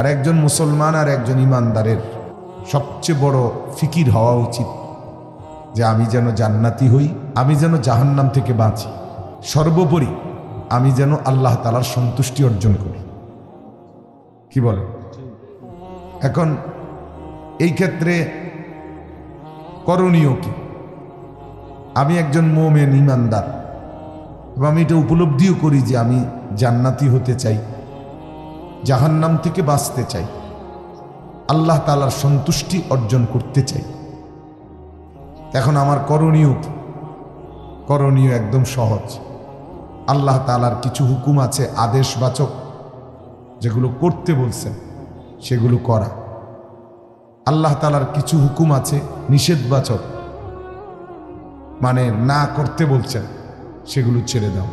আর একজন মুসলমান আর একজন ইমানদারের সবচেয়ে বড় ফিকির হওয়া উচিত যে আমি যেন জান্নাতি হই, আমি যেন জাহান্নাম থেকে বাঁচি। সর্বোপরি আমি যেন আল্লাহ তালার সন্তুষ্টি অর্জন করি। কি বলে? এখন এই ক্ষেত্রে করণীয় কি? আমি একজন মোমেন, ইমানদার এবং আমি এটা উপলব্ধিও করি যে আমি জান্নাতি হতে চাই। জাহান্নাম থেকে বাঁচতে চাই। আল্লাহ তালার সন্তুষ্টি অর্জন করতে চাই। এখন আমার করণীয় করণীয় একদম সহজ। আল্লাহ তালার কিছু হুকুম আছে, আদেশবাচক, যেগুলো করতে বলছেন, সেগুলো করা। আল্লাহ তালার কিছু হুকুম আছে, নিষেধবাচক মানে না করতে বলছেন, সেগুলো ছেড়ে দাও।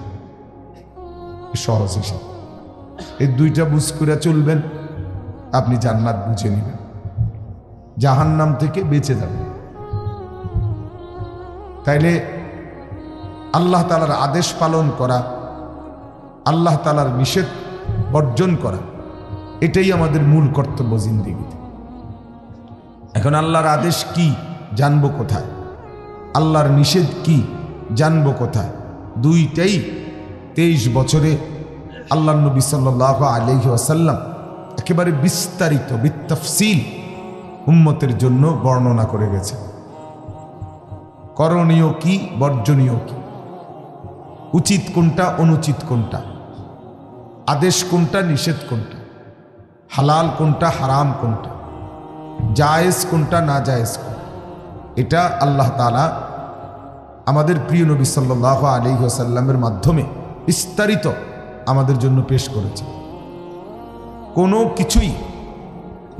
সহজ হিসাব। এই দুইটা বুঝ করে চলবেন। আপনি জান্নাত বুঝে নেবেন। জাহান্নাম থেকে বেঁচে যাবেন। তাইলে আল্লাহ তালার আদেশ পালন করা, আল্লাহ তালার নিষেধ বর্জন করা, এটাই আমাদের মূল কর্তব্য জিন্দিগিতে। এখন আল্লাহর আদেশ কি, জানব কোথায়? আল্লাহর নিষেধ কি, জানব কোথায়? দুইটাই তেইশ বছরে আল্লাহ নবী সাল্লাহ আলহি আসাল্লাম একেবারে বিস্তারিত বিত্তফসিল উম্মতের জন্য বর্ণনা করে গেছে করণীয় কি, বর্জনীয় কি? উচিত কোনটা, অনুচিত কোনটা? আদেশ কোনটা, নিষেধ কোনটা? হালাল কোনটা, হারাম কোনটা? জায়েজ কোনটা, না জায়েজ কোনটা? এটা আল্লাহ তালা আমাদের প্রিয় নবী সাল্লাহ আলী সাল্লামের মাধ্যমে বিস্তারিত আমাদের জন্য পেশ করেছে। কোনো কিছুই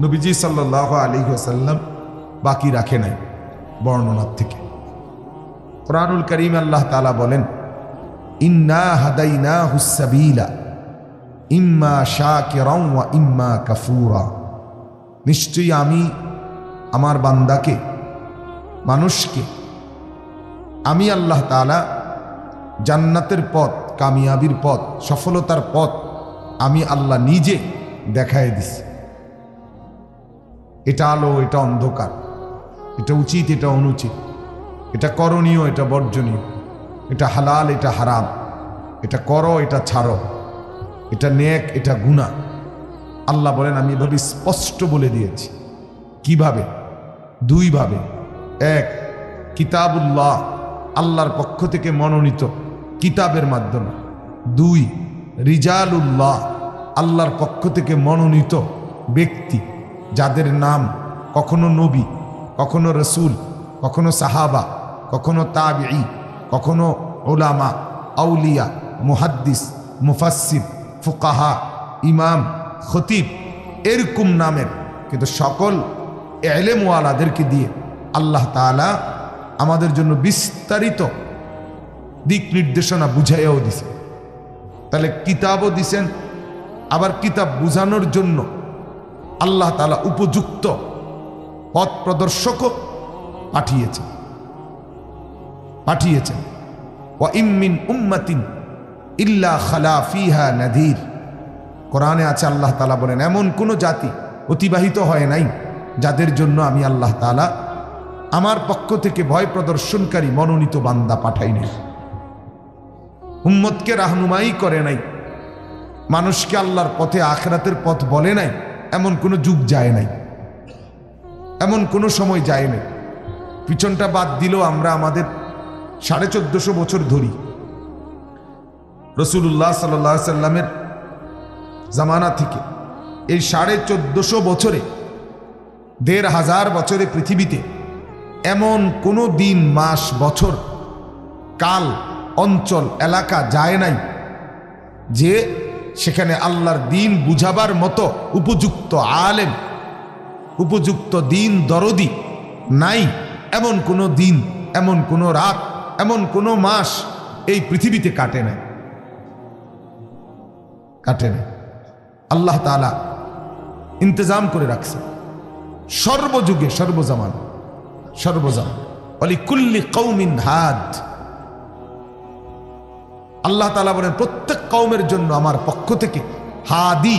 নবীজি সাল্লাহ আলী সাল্লাম বাকি রাখে নাই বর্ণনার থেকে। কোরআনুল করিম আল্লাহ তালা বলেন, ইন্না হাদাইনা হুসাবিলা ইম্মা শাকিরাও ওয়া ইম্মা কাফুরা। নিশ্চয়ই আমি আমার বান্দাকে, মানুষকে, আমি আল্লাহ তালা জান্নাতের পথ কামিয়াবির পথ, সফলতার পথ আমি আল্লাহ নিজে দেখায় দিছি। এটা আলো, এটা অন্ধকার। এটা উচিত, এটা অনুচিত। এটা করণীয়, এটা বর্জনীয়। এটা হালাল, এটা হারাম। এটা করো, এটা ছাড়ো। এটা নেক এটা গুণা আল্লাহ বলেন, আমি এভাবে স্পষ্ট বলে দিয়েছি। কীভাবে? দুইভাবে। এক, কিতাবুল্লাহ, আল্লাহর পক্ষ থেকে মনোনীত। কিতাবের মাধ্যমে। দুই, রিজালুল্লাহ, আল্লাহর পক্ষ থেকে মনোনীত ব্যক্তি যাদের নাম কখনো নবী, কখনো রসুল, কখনো সাহাবা, কখনো তাবি কখনো ওলামা আউলিয়া, মুহাদ্দিস মুফাসির ফুকাহা, ইমাম, খতিব এরকম নামের কিন্তু সকল এলেমওয়ালাদেরকে দিয়ে আল্লাহ তালা আমাদের জন্য বিস্তারিত দিক নির্দেশনা বুঝাইয়াও দিছে। তাহলে কিতাবও দিছেন, আবার কিতাব বুঝানোর জন্য আল্লাহ তালা উপযুক্ত পথ প্রদর্শকও পাঠিয়েছেন। পাঠিয়েছেন। ওয়া ইম্মিন উম্মাতিন ইল্লা খালা ফিহা নাদির। কোরআনে আছে আল্লাহ তালা বলেন, এমন কোনো জাতি অতিবাহিত হয় নাই যাদের জন্য আমি আল্লাহ তালা আমার পক্ষ থেকে ভয় প্রদর্শনকারী মনোনীত বান্দা পাঠাই নাই উম্মতকে রাহনুমাই করে নাই। মানুষকে আল্লাহর পথে আখরাতের পথ বলে নাই, এমন কোনো যুগ যায় নাই। এমন কোনো সময় যায় নাই। পিছনটা বাদ দিলেও আমরা আমাদের সাড়ে চোদ্দশো বছর ধরি। রসুল্লাহ সাল্লাহ সাল্লামের জামানা থেকে এই সাড়ে চোদ্দশো বছরে, দেড় হাজার বছরে পৃথিবীতে এমন কোনো দিন, মাস, বছর, কাল অঞ্চল, এলাকা যায় নাই যে সেখানে আল্লাহর দিন বুঝাবার মতো উপযুক্ত আলেম, উপযুক্ত দিন দরদি নাই। এমন কোনো দিন, এমন কোনো রাত, এমন কোনো মাস এই পৃথিবীতে কাটে নাই। কাটে নাই। আল্লাহ তালা ইন্তজাম করে রাখছে। সর্বযুগে সর্বজামান সর্বজামান। অলি কুল্লি কৌমিন হাদ। আল্লাহ তালা বলেন, প্রত্যেক কৌমের জন্য আমার পক্ষ থেকে হাদি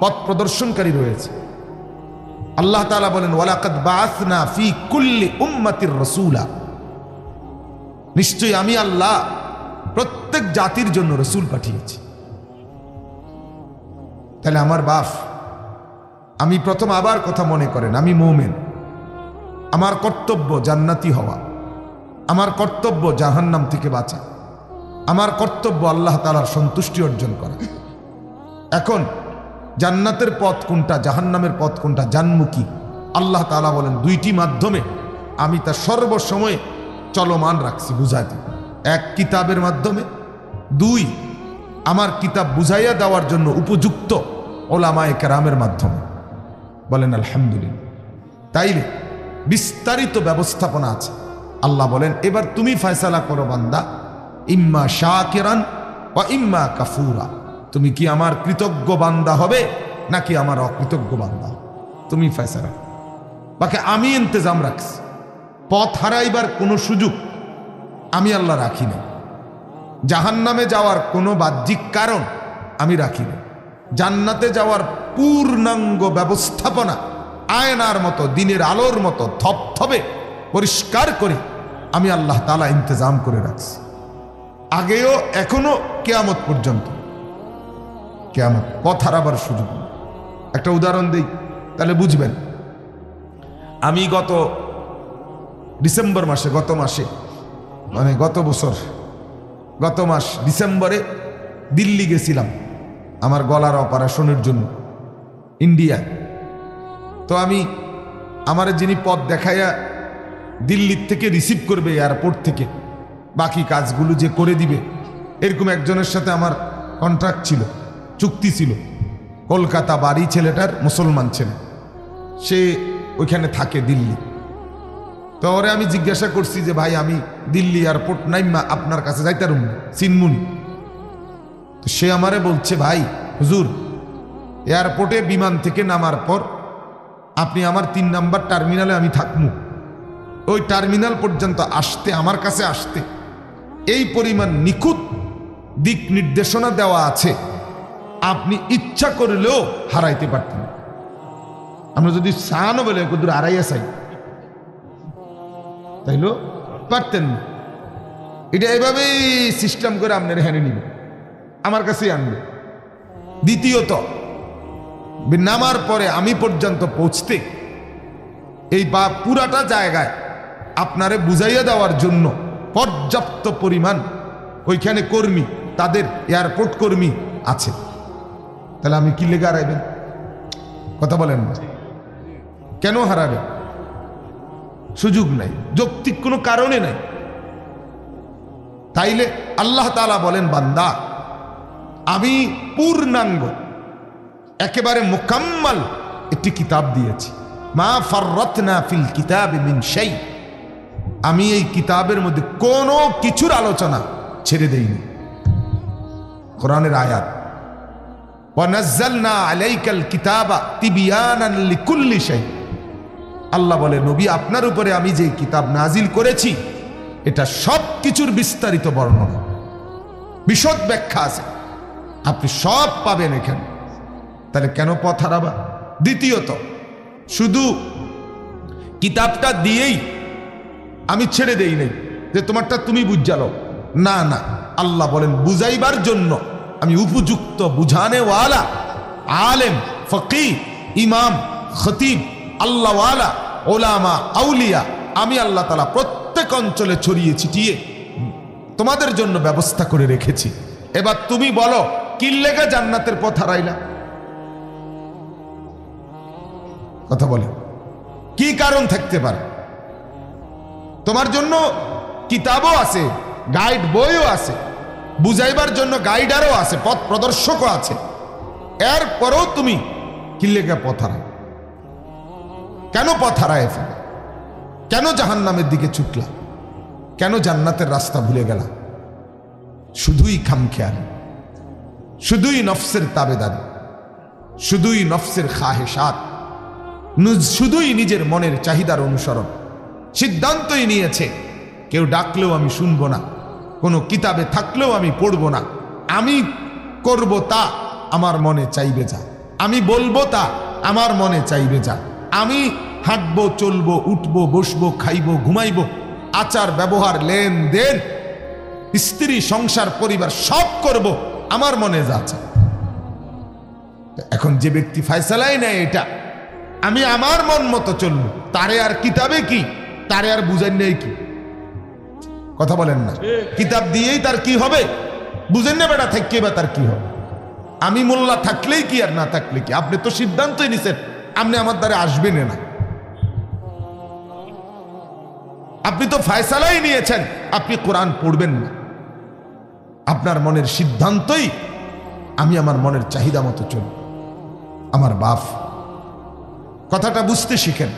পথ প্রদর্শনকারী রয়েছে। আল্লাহ তাআলা বলেন, ওয়ালাকাদ বাআসনা ফি কুল্লি উম্মাতির রাসূলা। নিশ্চয়ই আমি আল্লাহ প্রত্যেক জাতির জন্য রসুল পাঠিয়েছি। তাহলে আমার বাপ, আমি প্রথম আবার কথা মনে করেন, আমি মৌমেন। আমার কর্তব্য জান্নাতি হওয়া, আমার কর্তব্য জাহান্নাম থেকে বাঁচা। আমার কর্তব্য আল্লাহ তালার সন্তুষ্টি অর্জন করা। এখন জান্নাতের পথ কোনটা, জাহান্নামের পথ কোনটা জানমুখী আল্লাহ তালা বলেন, দুইটি মাধ্যমে আমি তা সর্বসময় চলমান রাখছি বুঝাইতে এক কিতাবের মাধ্যমে, দুই আমার কিতাব বুঝাইয়া দেওয়ার জন্য উপযুক্ত ওলামায়ে কেরামের মাধ্যমে। বলেন, আলহামদুলিল্লাহ। তাইলে বিস্তারিত ব্যবস্থাপনা আছে। আল্লাহ বলেন, এবার তুমি ফয়সালা করো বান্দা ইম্মা শাকিরান বা ইম্মা কাফুরা। তুমি কি আমার কৃতজ্ঞ বান্দা হবে নাকি আমার অকৃতজ্ঞ বান্দা? তুমি ফয়সালা করো। বাকি আমি ইন্তজাম রাখছি। পথ হারাইবার কোনো সুযোগ আমি আল্লাহ রাখি না জাহান নামে যাওয়ার কোনো বাহ্যিক কারণ আমি রাখি না জান্নাতে যাওয়ার পূর্ণাঙ্গ ব্যবস্থাপনা আয়নার মতো, দিনের আলোর মতো থপথপে পরিষ্কার করে আমি আল্লাহ তালা ইন্তজাম করে রাখছি। আগেও, এখনও কেয়ামত পর্যন্ত। কেয়ামত পথ হারাবার সুযোগ। একটা উদাহরণ দিই, তাহলে বুঝবেন। আমি গত ডিসেম্বর মাসে, গত মাসে মানে গত বছর, গত মাস ডিসেম্বরে দিল্লি গেছিলাম, আমার গলার অপারেশনের জন্য, ইন্ডিয়া। তো আমি আমার যিনি পথ দেখাইয়া দিল্লির থেকে রিসিভ করবে এয়ারপোর্ট থেকে বাকি কাজগুলো যে করে দিবে। এরকম একজনের সাথে আমার কন্ট্রাক্ট ছিল, চুক্তি ছিল। কলকাতা বাড়ি ছেলেটার মুসলমান ছেলে। সে ওইখানে থাকে দিল্লি। তো ওরে আমি জিজ্ঞাসা করছি যে, ভাই, আমি দিল্লি এয়ারপোর্ট নাইমা আপনার কাছে যাইতারুম সিনমুনি? তো সে আমারে বলছে, ভাই, হুজুর এয়ারপোর্টে বিমান থেকে নামার পর আপনি আমার তিন নাম্বার টার্মিনালে আমি থাকব। ওই টার্মিনাল পর্যন্ত আসতে, আমার কাছে আসতে। এই পরিমাণ নিখুঁত দিক নির্দেশনা দেওয়া আছে। আপনি ইচ্ছা করলেও হারাইতে পারতেন আমরা যদি সানও বলে কদূর হারাইয়া চাই তাইলো পারতেন না। এটা এভাবেই সিস্টেম করে আপনার হ্যানে নিবে। আমার কাছেই আনবে। দ্বিতীয়ত, নামার পরে আমি পর্যন্ত পৌঁছতে এই বা পুরাটা জায়গায় আপনারে বুঝাইয়া দেওয়ার জন্য পর্যাপ্ত পরিমাণ ওইখানে কর্মী, তাদের এয়ারপোর্ট কর্মী আছে। তাহলে আমি কি লেগে হারাইবেন? কথা বলেন কেন হারাবেন? সুযোগ নাই, যৌক্তিক কোনো কারণে নাই। তাইলে আল্লাহ তালা বলেন, বান্দা, আমি পূর্ণাঙ্গ, একেবারে মোকাম্মাল একটি কিতাব দিয়েছি। মা ফাররাতনা ফিল কিতাব মিন শাই। আমি এই কিতাবের মধ্যে কোনো কিছুর আলোচনা ছেড়ে দেইনি। কোরআনের আয়াত আল্লাহ বলে, নবী, আপনার উপরে আমি যে কিতাব নাজিল করেছি, এটা সব কিছুর বিস্তারিত বর্ণনা। বিশদ ব্যাখ্যা আছে। আপনি সব পাবেন এখানে। তাহলে কেন পথ হারাবা? দ্বিতীয়ত, শুধু কিতাবটা দিয়েই আমি ছেড়ে দেই নাই যে তোমারটা তুমি বুঝালো না না, আল্লাহ বলেন, বুঝাইবার জন্য আমি উপযুক্ত বুঝানেওয়ালা, আলেম ফকি ইমাম, খতিব, আল্লাহওয়ালা, ওলামা, আউলিয়া, আমি আল্লাহ তালা প্রত্যেক অঞ্চলে ছড়িয়ে ছিটিয়ে তোমাদের জন্য ব্যবস্থা করে রেখেছি। এবার তুমি বলো কিল্লেগা জান্নাতের পথ হারাইলা? কথা বলে। কি কারণ থাকতে পারে? তোমার জন্য কিতাবও আছে গাইড বইও আছে, বুঝাইবার জন্য গাইডারও আছে, পথ প্রদর্শকও আছে। এরপরেও তুমি কিল্লেগা পথ হারাই কেন পথ হারায় ফেলে? কেন জাহান্নামের দিকে ছুটলা? কেন জান্নাতের রাস্তা ভুলে গেলা? শুধুই খামখেয়াল, শুধুই নফসের তাবেদারি, শুধুই নফসের খাহেসাত শুধুই নিজের মনের চাহিদার অনুসরণ। সিদ্ধান্তই নিয়েছে, কেউ ডাকলেও আমি শুনব না, কোনো কিতাবে থাকলেও আমি পড়ব না। আমি করব তা, আমার মনে চাইবে যা। আমি বলব তা, আমার মনে চাইবে যা। আমি হাঁটবো, চলবো, উঠবো, বসবো, খাইবো, ঘুমাইব, আচার, ব্যবহার, লেনদেন, স্ত্রী, সংসার, পরিবার, সব করব, আমার মনে যা। এখন যে ব্যক্তি ফায়সালাই নেয় এটা, আমি আমার মন মতো চলবো, তারে আর কিতাবে কি? তারে আর বুঝেন নেই কি? কথা বলেন না। কিতাব দিয়েই তার কি হবে? বুঝেন না বেটা থাকবে বা তার কি হবে? আমি মোল্লা থাকলেই কি আর না থাকলে কি? আপনি তো সিদ্ধান্তই নিছেন, আপনি আমার দ্বারা আসবেন না। আপনি তো ফায়সালাই নিয়েছেন, আপনি কোরআন পড়বেন না। আপনার মনের সিদ্ধান্তই আমি আমার মনের চাহিদা মতো চলব আমার বাপ, কথাটা বুঝতে শিখেন।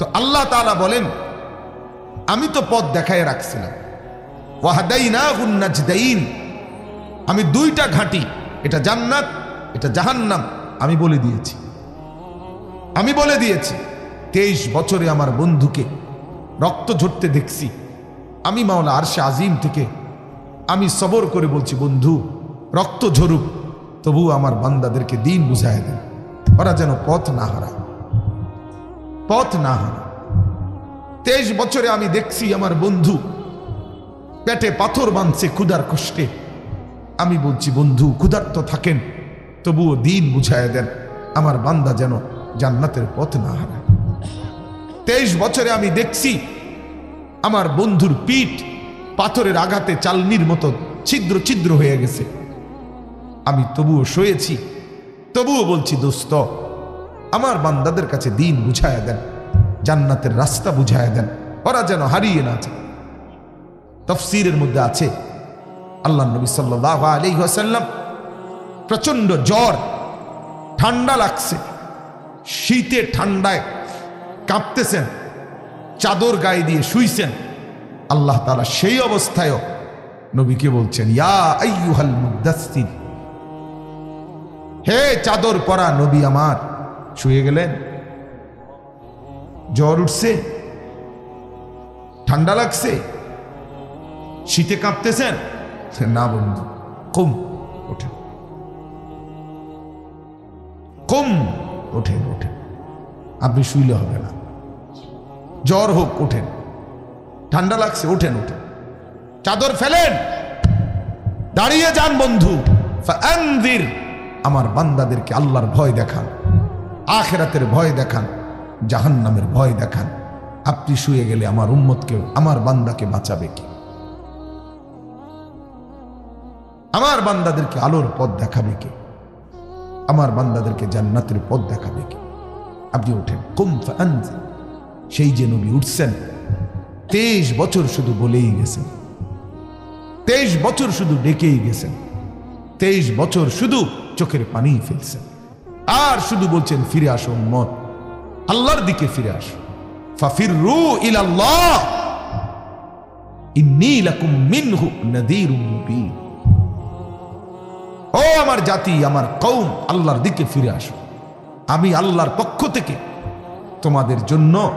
তো আল্লাহ তাআলা বলেন, আমি তো পথ দেখায় রাখছিলাম। হুন্নাজদাইন আমি দুইটা ঘাঁটি, এটা জান্নাত, এটা জাহান্নাম, আমি বলে দিয়েছি। আমি বলে দিয়েছি, তেইশ বছরে আমার বন্ধুকে রক্ত ঝরতে দেখছি। আমি মাওলা আরশে আজিম থেকে আমি সবর করে বলছি, বন্ধু, রক্ত ঝরুক তবু আমার বান্দাদেরকে দিন বুঝায় দেন, ওরা যেন পথ না হারায়। পথ না হারায় তেইশ বছরে আমি দেখছি আমার বন্ধু, পেটে পাথর বাঁধছে ক্ষুধার কষ্টে। আমি বলছি, বন্ধু, ক্ষুধার্ত থাকেন, তবুও দিন বুঝায় দেন, আমার বান্দা যেন জান্নাতের পথ না হারায়। তেইশ বছরে আমি দেখছি আমার বন্ধুর পিঠ পাথরের আঘাতে চালনির মতো ছিদ্র ছিদ্র হয়ে গেছে। আমি তবুও শুয়েছি, তবুও বলছি, দোস্ত আমার বান্দাদের কাছে দিন বুঝায় দেন, জান্নাতের রাস্তা বুঝায় দেন, ওরা যেন হারিয়ে না যায়। তফসিরের মধ্যে আছে, আল্লাহ নবী সাল্লাহ আলী আসাল্লাম প্রচণ্ড জ্বর, ঠান্ডা লাগছে, শীতে ঠান্ডায় কাঁপতেছেন, চাদর গায়ে দিয়ে শুইছেন। আল্লাহ তালা সেই অবস্থায়ও নবীকে বলছেন, ইয়া হে চাদর পরা নবী আমার শুয়ে গেলেন জ্বর উঠছে, ঠান্ডা লাগছে, শীতে কাঁপতেছেন? না বন্ধু, কম ওঠেন কম ওঠেন ওঠেন আপনি শুইলে হবে না। জ্বর হোক, ওঠেন। ঠান্ডা লাগছে, ওঠেন ওঠেন। চাদর ফেলেন। দাঁড়িয়ে যান বন্ধু। আমার বান্দাদেরকে আল্লাহর ভয় দেখান। আখেরাতের ভয় দেখান, জাহান্নামের ভয় দেখান। আপনি শুয়ে গেলে আমার উম্মতকে, আমার বান্দাকে বাঁচাবে কি? আমার বান্দাদেরকে আলোর পথ দেখাবে কে? আমার বান্দাদেরকে জান্নাতের পথ দেখাবে কে? আপনি ওঠেন, কুম সেই যে নবী উঠছেন, তেইশ বছর শুধু বলেই গেছেন। তেইশ বছর শুধু ডেকেই গেছেন। তেইশ বছর শুধু চোখের পানি ফেলছেন। আর শুধু বলছেন, ফিরে আসো মত আল্লাহর দিকে ফিরে আসো। ফাফির রু ও আমার জাতি, আমার কৌম আল্লাহর দিকে ফিরে আসো। আমি আল্লাহর পক্ষ থেকে তোমাদের জন্য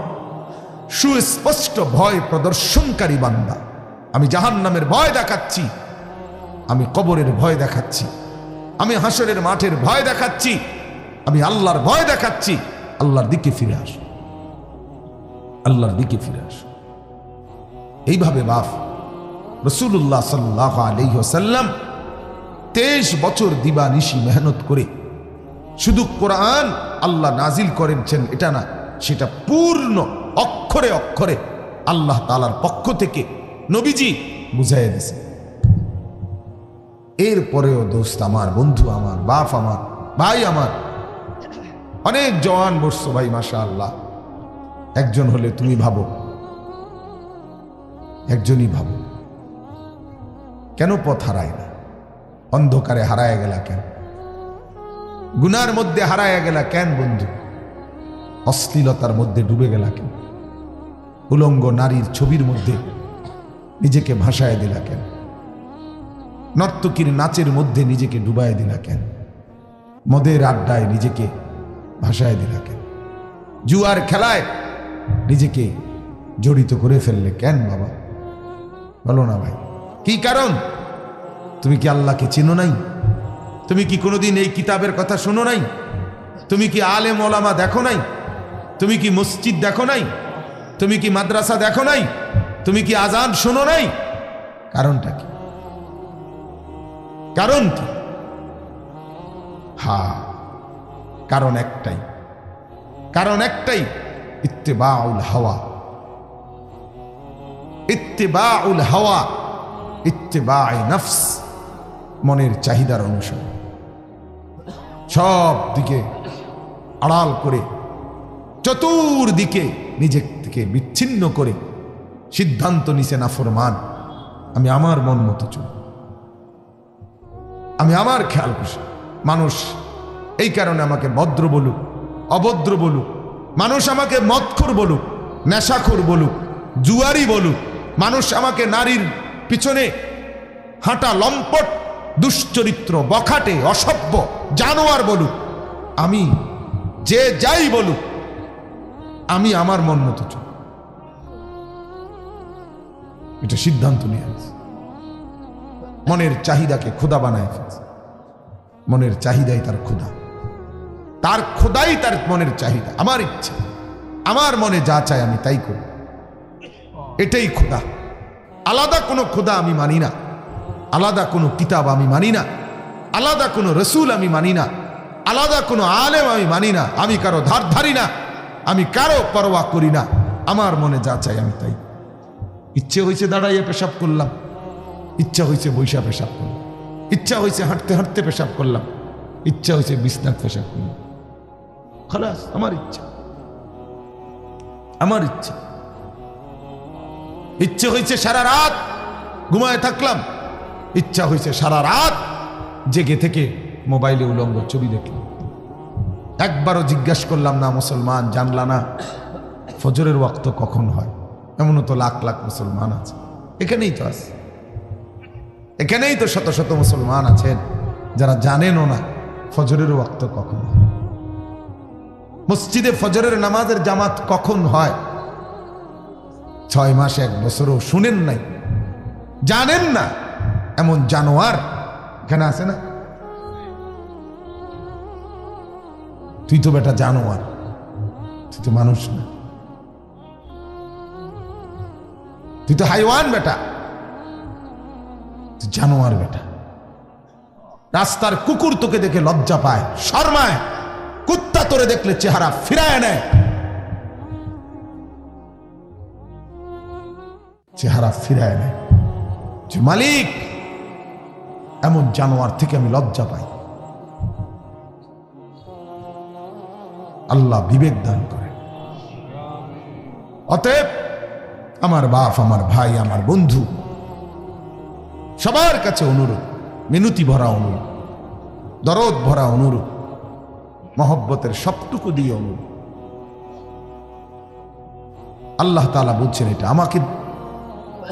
সুস্পষ্ট ভয় প্রদর্শনকারী বান্দা। আমি জাহান নামের ভয় দেখাচ্ছি। আমি কবরের ভয় দেখাচ্ছি। আমি হাসরের মাঠের ভয় দেখাচ্ছি। আমি আল্লাহর ভয় দেখাচ্ছি। আল্লাহর দিকে ফিরে আস। আল্লাহর দিকে ফিরে আস। এইভাবে বাফ রসুল্লাহ সাল্লাহ আলহ্লাম তেইশ বছর দিবা নিশি মেহনত করে শুধু কোরআন আল্লাহ নাজিল করেছেন, এটা না, সেটা পূর্ণ অক্ষরে অক্ষরে আল্লাহ তালার পক্ষ থেকে নবীজি বুঝাইয়া দিছে এরপরেও দোস্ত আমার, বন্ধু আমার, বাপ আমার, ভাই আমার অনেক জওয়ান বসছো ভাই মাসা আল্লাহ একজন হলে তুমি ভাবো। একজনই ভাবো। কেন পথ হারায় না? অন্ধকারে হারায় গেলা কেন? গুনার মধ্যে হারায় গেলা কেন বন্ধু? অশ্লীলতার মধ্যে ডুবে গেলা কেন? উলঙ্গ নারীর ছবির মধ্যে নিজেকে ভাসায় দিলা কেন? নর্তকীর নাচের মধ্যে নিজেকে ডুবায় দিলা কেন? মদের আড্ডায় নিজেকে ভাসায় দিলা কেন জুয়ার খেলায় নিজেকে জড়িত করে ফেললে কেন বাবা? বলো না ভাই। কি কারণ? তুমি কি আল্লাহকে চিনো নাই? তুমি কি কোনোদিন এই কিতাবের কথা শোনো নাই? তুমি কি আলে মোলামা দেখো নাই? তুমি কি মসজিদ দেখো নাই? তুমি কি মাদ্রাসা দেখো নাই? তুমি কি আজান শোনো নাই? কারণটা কি? কারণ কি? হা কারণ একটাই। কারণ একটাই, ইত্তেবাউল হাওয়া। ইত্তেবাউল হাওয়া, ইত্তেবাই নফস, মনের চাহিদার অনুসরণ সব দিকে আড়াল করে, চতুর্দিকে নিজের থেকে বিচ্ছিন্ন করে সিদ্ধান্ত নিছে নাফরমান। আমি আমার মন মতো চল। আমি আমার খেয়াল খুশি মানুষ এই কারণে আমাকে ভদ্র বলুক, অভদ্র বলুক, মানুষ আমাকে মদখোর বলুক, নেশাখোর বলুক, জুয়ারি বলুক, মানুষ আমাকে নারীর পিছনে হাঁটা লম্পট, দুশ্চরিত্র, বখাটে, অসভ্য, জানোয়ার বলুক, আমি যে যাই বলুক, আমি আমার মন মতো চল এটা সিদ্ধান্ত নিয়ে আছে মনের চাহিদাকে ক্ষুদা বানায় ফেলছে। মনের চাহিদাই তার ক্ষুদা তার খোদাই তার মনের চাহিদা, আমার ইচ্ছা। আমার মনে যা চাই আমি তাই করি। এটাই খোদা। আলাদা কোনো ক্ষুদা আমি মানি না। আলাদা কোনো কিতাব আমি মানি না। আলাদা কোনো রসুল আমি মানি না। আলাদা কোনো আলেম আমি মানি না। আমি কারও ধার ধারি না। আমি কারও পরোয়া করি না। আমার মনে যা চাই আমি তাই ইচ্ছে হয়েছে দাঁড়াইয়ে পেশাব করলাম। ইচ্ছা হয়েছে বৈশা পেশাব করলাম। ইচ্ছা হয়েছে হাঁটতে হাঁটতে পেশাব করলাম। ইচ্ছা হয়েছে বিছনাথ পেশাব করলাম। খালাস, আমার ইচ্ছা। আমার ইচ্ছা। ইচ্ছে হয়েছে সারা রাত ঘুমায় থাকলাম। ইচ্ছা হয়েছে সারা রাত জেগে থেকে মোবাইলে উলঙ্গ ছবি দেখলাম। একবারও জিজ্ঞাসা করলাম, না মুসলমান, জানলা না? ফজরের ওয়াক্ত কখন হয়? এমনও তো লাখ লাখ মুসলমান আছে। এখানেই তো আছে। এখানেই তো শত শত মুসলমান আছেন যারা জানেনও না ফজরের ওয়াক্ত কখন হয়। মসজিদে ফজরের নামাজের জামাত কখন হয়? ছয় মাস, এক বছরও শুনেন নাই। জানেন না, এমন জানোয়ার এখানে আছে না? তুই তো বেটা জানোয়ার, তুই তো মানুষ না। তুই তো হাইওয়ান বেটা, তুই জানোয়ার বেটা। রাস্তার কুকুর তোকে দেখে লজ্জা পায়, শর্মায়। কুত্তা তোরে দেখলে চেহারা ফিরায় নেয়। চেহারা ফিরায় নেয়। যে মালিক, এমন জানোয়ার থেকে আমি লজ্জা পাই। আল্লাহ বিবেক দান করে। অতএব আমার বাপ, আমার ভাই, আমার বন্ধু, সবার কাছে অনুরোধ, মিনতি ভরা অনুরোধ, দরদ ভরা অনুরোধ মহব্বতের সবটুকু অনুরোধ আল্লাহ তালা বলছেন এটা আমাকে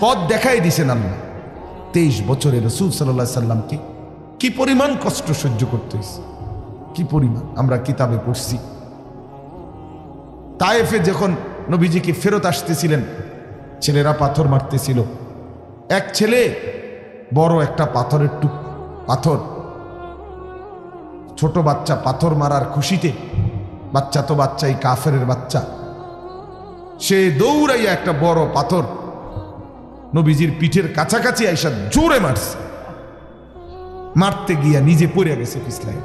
পথ দেখাই দিছেন আল্লাহ। তেইশ বছরে রসুল সাল্লাহ সাল্লামকে কি পরিমাণ কষ্ট সহ্য করতে কি পরিমাণ? আমরা কিতাবে পড়ছি। তায়েফে যখন নবীজিকে ফেরত আসতেছিলেন, ছেলেরা পাথর মারতেছিল। এক ছেলে বড় একটা পাথরের টুক পাথর ছোট বাচ্চা পাথর মারার খুশিতে, বাচ্চা তো বাচ্চাই কাফের বাচ্চা। সে দৌড়াইয়া একটা বড় পাথর নবীজির পিঠের কাছাকাছি আইসা জোরে মারছে। মারতে গিয়া নিজে পড়ে গেছে পিছলাই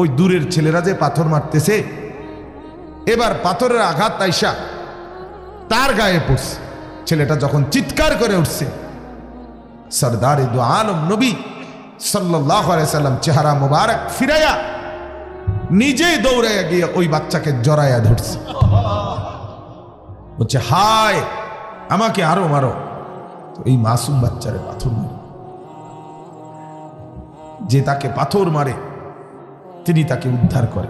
ওই দূরের ছেলেরা যে পাথর মারতেছে, এবার পাথরের আঘাত আইসা তার গায়ে পড়ছে। ছেলেটা যখন চিৎকার করে উঠছে, সরদার দু আলম নবী সাল্লাম চেহারা মুবারক ফিরাইয়া নিজেই দৌড়াইয়া গিয়ে ওই বাচ্চাকে জড়াইয়া ধরছে। বলছে, হায়, আমাকে আরও মারো। এই মাসুম বাচ্চারে পাথর মারে। যে তাকে পাথর মারে, তিনি তাকে উদ্ধার করে।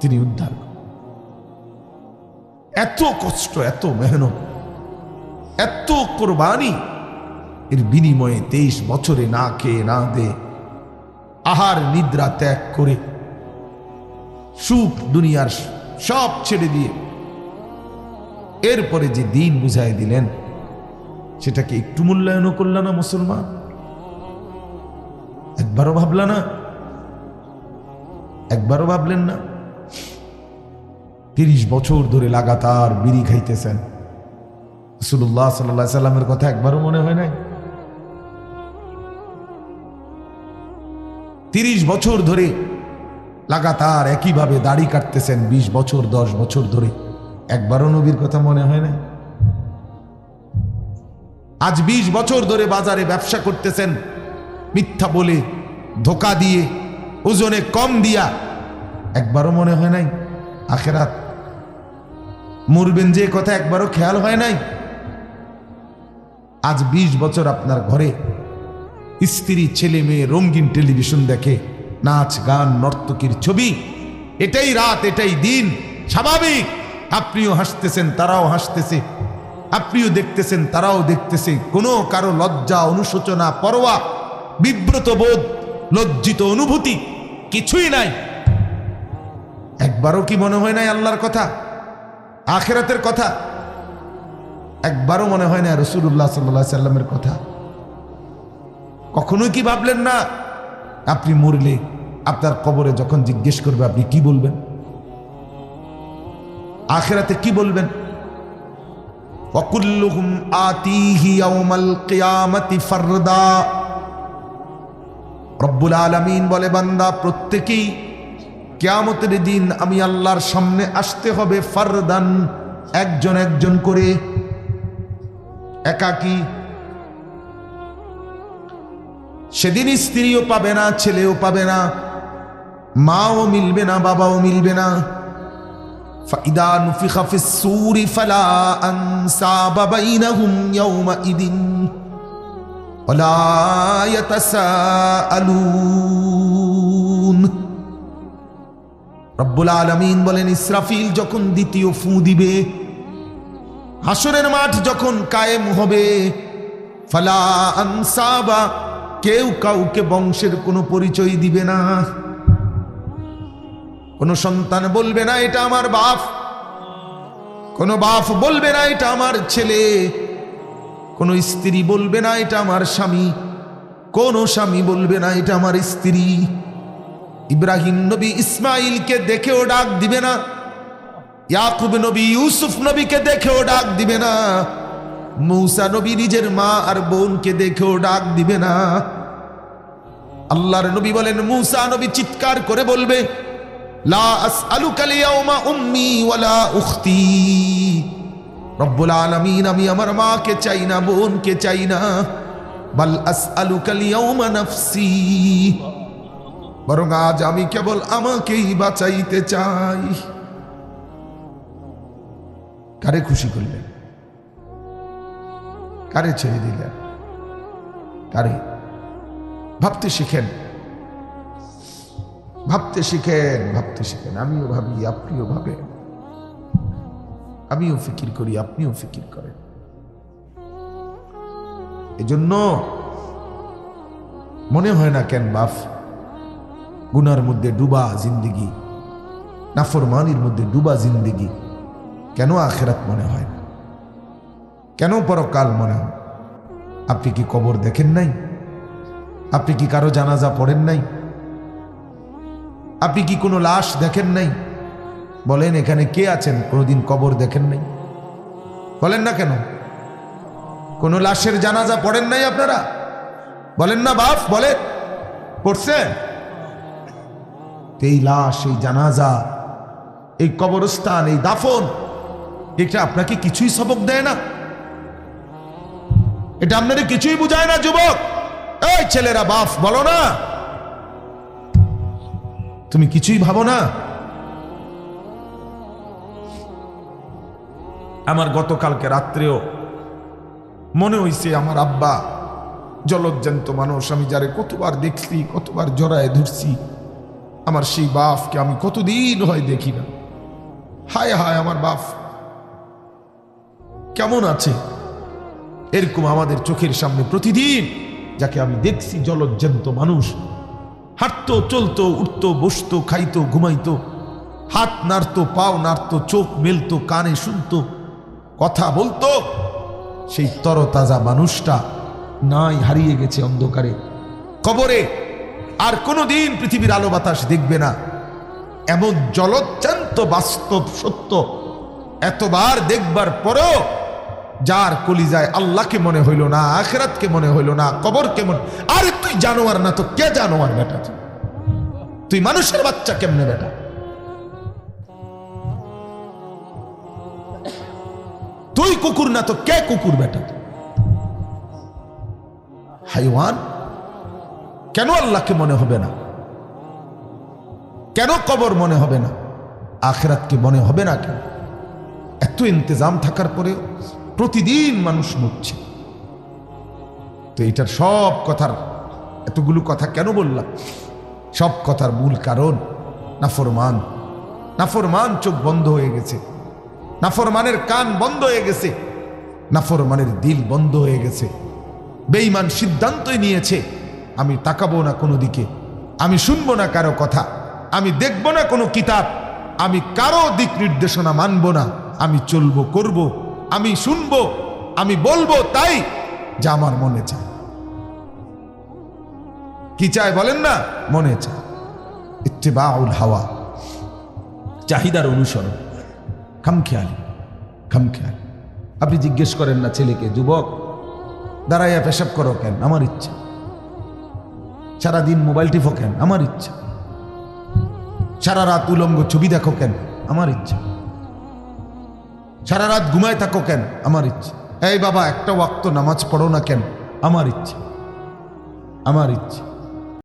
তিনি উদ্ধার এত কষ্ট, এত মেহনত, এত কোরবানি এর বিনিময়ে তেইশ বছরে না খেয়ে না দে। আহার নিদ্রা ত্যাগ করে। সুখ দুনিয়ার সব ছেড়ে দিয়ে। এরপরে যে দিন বুঝাই দিলেন, সেটাকে একটু মূল্যায়নও করল না মুসলমান? একবারও ভাবলা না? একবারও ভাবলেন না? তিরিশ বছর ধরে লাগাতার বিড়ি খাইতেছেন। সাল্লাহ সাল্লামের কথা একবারও মনে হয় নাই? তিরিশ বছর ধরে লাগাতার একইভাবে দাড়ি কাটতেছেন ২০ বছর, দশ বছর ধরে। একবারও নবীর কথা মনে হয় নাই আজ ২০ বছর ধরে বাজারে ব্যবসা করতেছেন, মিথ্যা বলে ধোকা দিয়ে, ওজনে কম দিয়া। একবারও মনে হয় নাই? আখেরাত মরবেন যে কথা একবারও খেয়াল হয় নাই? আজ ২০ বছর আপনার ঘরে স্ত্রী, ছেলে, মেয়ে রঙিন টেলিভিশন দেখে, নাচ, গান, নর্তকীর ছবি। এটাই রাত, এটাই দিন। স্বাভাবিক। আপনিও হাসতেছেন, তারাও হাসতেছে। আপনিও দেখতেছেন, তারাও দেখতেছে। কোনো কারও লজ্জা, অনুশোচনা, পরোয়া, বিব্রত বোধ, লজ্জিত অনুভূতি কিছুই নাই। একবারও কি মনে হয় নাই আল্লাহর কথা? আখেরাতের কথা? একবারও মনে হয় না রসুল্লাহ সাল্লা সাল্লামের কথা? কখনোই কি ভাবলেন না? আপনি মরলে আপনার কবরে যখন জিজ্ঞেস করবে, আপনি কি বলবেন? আখেরাতে কি বলবেন? অকুল্লুহুম আতিহি ইয়াউমাল কিয়ামতি ফারদা। রব্বুল আলামিন বলে, বান্দা, প্রত্যেকেই কেয়ামতের দিন আমি আল্লাহর সামনে আসতে হবে ফারদান, একজন একজন করে। একাকী সেদিন স্ত্রীও পাবে না ছেলেও পাবে না মাও মিলবে না বাবাও মিলবে না فإذا نفخ في الصور فلا أنساب بينهم يومئذ ولا يتساءلون রব্বুল আলমিন বলেন ইসরাফিল যখন দ্বিতীয় ফু দিবে হাসরের মাঠ যখন কায়েম হবে ফালা আনসাবা কেউ কাউকে বংশের কোনো পরিচয় দিবে না। কোন সন্তান বলবে না, এটা আমার বাপ। কোন বাপ বলবে না, এটা আমার ছেলে। কোন স্ত্রী বলবে না, এটা আমার স্বামী। কোন স্বামী বলবে না, এটা আমার স্ত্রী। ইব্রাহিম নবী ইসমাইলকে দেখেও ডাক দিবে না, ইয়াকুব নবী ইউসুফ নবীকে দেখেও ডাক দিবে না। মৌসা নবী নিজের মা আর বোনকে দেখেও ডাক দিবে না। আল্লাহর নবী বলেন, মূসা নবী চিৎকার করে বলবে আমি আমার মাকে চাই না, বোনকে নাফসি। বরং আজ আমি কেবল আমাকেই বাঁচাইতে চাই। কারে খুশি করলেন? কারে ছেড়ে দিলেন? কারে? ভাবতে শিখেন। ভাবতে শিখেন ভাবতে শিখেন। আমিও ভাবি, আপনিও ভাবেন। আমিও ফিকির করি, আপনিও ফিকির করেন। এজন্য মনে হয় না কেন বাফ গুনার মধ্যে ডুবা জিন্দিগি। নাফরমানির মধ্যে ডুবা জিন্দিগি। কেন আখেরাত মনে হয় না? কেন পরকাল মনে? হয় আপনি কি কবর দেখেন নাই? আপনি কি কারও জানাজা পড়েন নাই? আপনি কি কোনো লাশ দেখেন নাই? বলেন, এখানে কে আছেন? কোনোদিন কবর দেখেন নাই? বলেন না কেন? কোনো লাশের জানাজা পড়েন নাই আপনারা? বলেন না বাপ বলে পড়ছেন এই লাশ, এই জানাজা, এই কবরস্থান, এই দাফন, এটা আপনাকে কিছুই সবক দেয় না। এটা আপনাদের কিছুই বুঝায় না, যুবক। এই ছেলেরা, বাফ, বলো না। তুমি কিছুই ভাবো না। আমার গতকালকে রাত্রেও মনে হইছে আমার আব্বা জলজ্জান্ত মানুষ, আমি যারে কতবার দেখছি, কতবার জড়ায় ধরছি, আমার সেই বাপকে আমি কতদিন হয় দেখি না। হায় হায়, আমার বাফ। কেমন আছে? এরকম আমাদের চোখের সামনে প্রতিদিন, যাকে আমি দেখছি জলজ্জান্ত মানুষ, হাঁটতো, চলতো, উঠতো, বসতো, খাইতো, ঘুমাইতো, হাত নাড়তো, পাও নাড়তো, চোখ মেলতো, কানে শুনতো, কথা বলতো, সেই তরতাজা মানুষটা নাই হারিয়ে গেছে অন্ধকারে। কবরে আর কোনোদিন পৃথিবীর আলো বাতাস দেখবে না। এমন জলচ্চান্ত বাস্তব সত্য এতবার দেখবার পরও যার কলিজায় আল্লাহকে মনে হইল না, আখেরাতকে মনে হইল না, কবরকে মনে আরে তুই জানোয়ার না তো কে জানোয়ার বেটা তুই? মানুষের বাচ্চা কেমনে বেটা? তুই কুকুর না তো কে কুকুর বেটা? হাইওয়ান? কেন আল্লাহকে মনে হবে না? কেন কবর মনে হবে না? আখেরাতকে মনে হবে না কেন? এত ইন্তজাম থাকার পরেও প্রতিদিন মানুষ মরছে। তো এটার সব কথার, এতগুলো কথা কেন বললাম? সব কথার মূল কারণ, নাফরমান। নাফরমান চোখ বন্ধ হয়ে গেছে। নাফরমানের কান বন্ধ হয়ে গেছে। নাফরমানের দিল বন্ধ হয়ে গেছে। বেঈমান সিদ্ধান্তই নিয়েছে, আমি তাকাবো না কোনো দিকে, আমি শুনব না কারও কথা, আমি দেখব না কোনো কিতাব, আমি কারও দিক নির্দেশনা মানব না, আমি চলবো, করব আমি শুনব আমি বলব তাই যা আমার মনে চায়। কি চায় বলেন না? মনে চায়। ইত্তেবাউল হাওয়া। চাহিদার অনুসরণ। খামখেয়ালি খামখেয়ালি। আপনি জিজ্ঞেস করেন না ছেলেকে যুবক দাঁড়াইয়া পেশাব করো কেন? আমার ইচ্ছা। সারাদিন মোবাইল টিপো কেন? আমার ইচ্ছা। সারা রাত উলঙ্গ ছবি দেখো কেন? আমার ইচ্ছা। সারা রাত ঘুমায় থাকো কেন? আমার ইচ্ছে। এই বাবা, একটা ওয়াক্ত নামাজ পড়ো না কেন? আমার ইচ্ছে। আমার ইচ্ছা।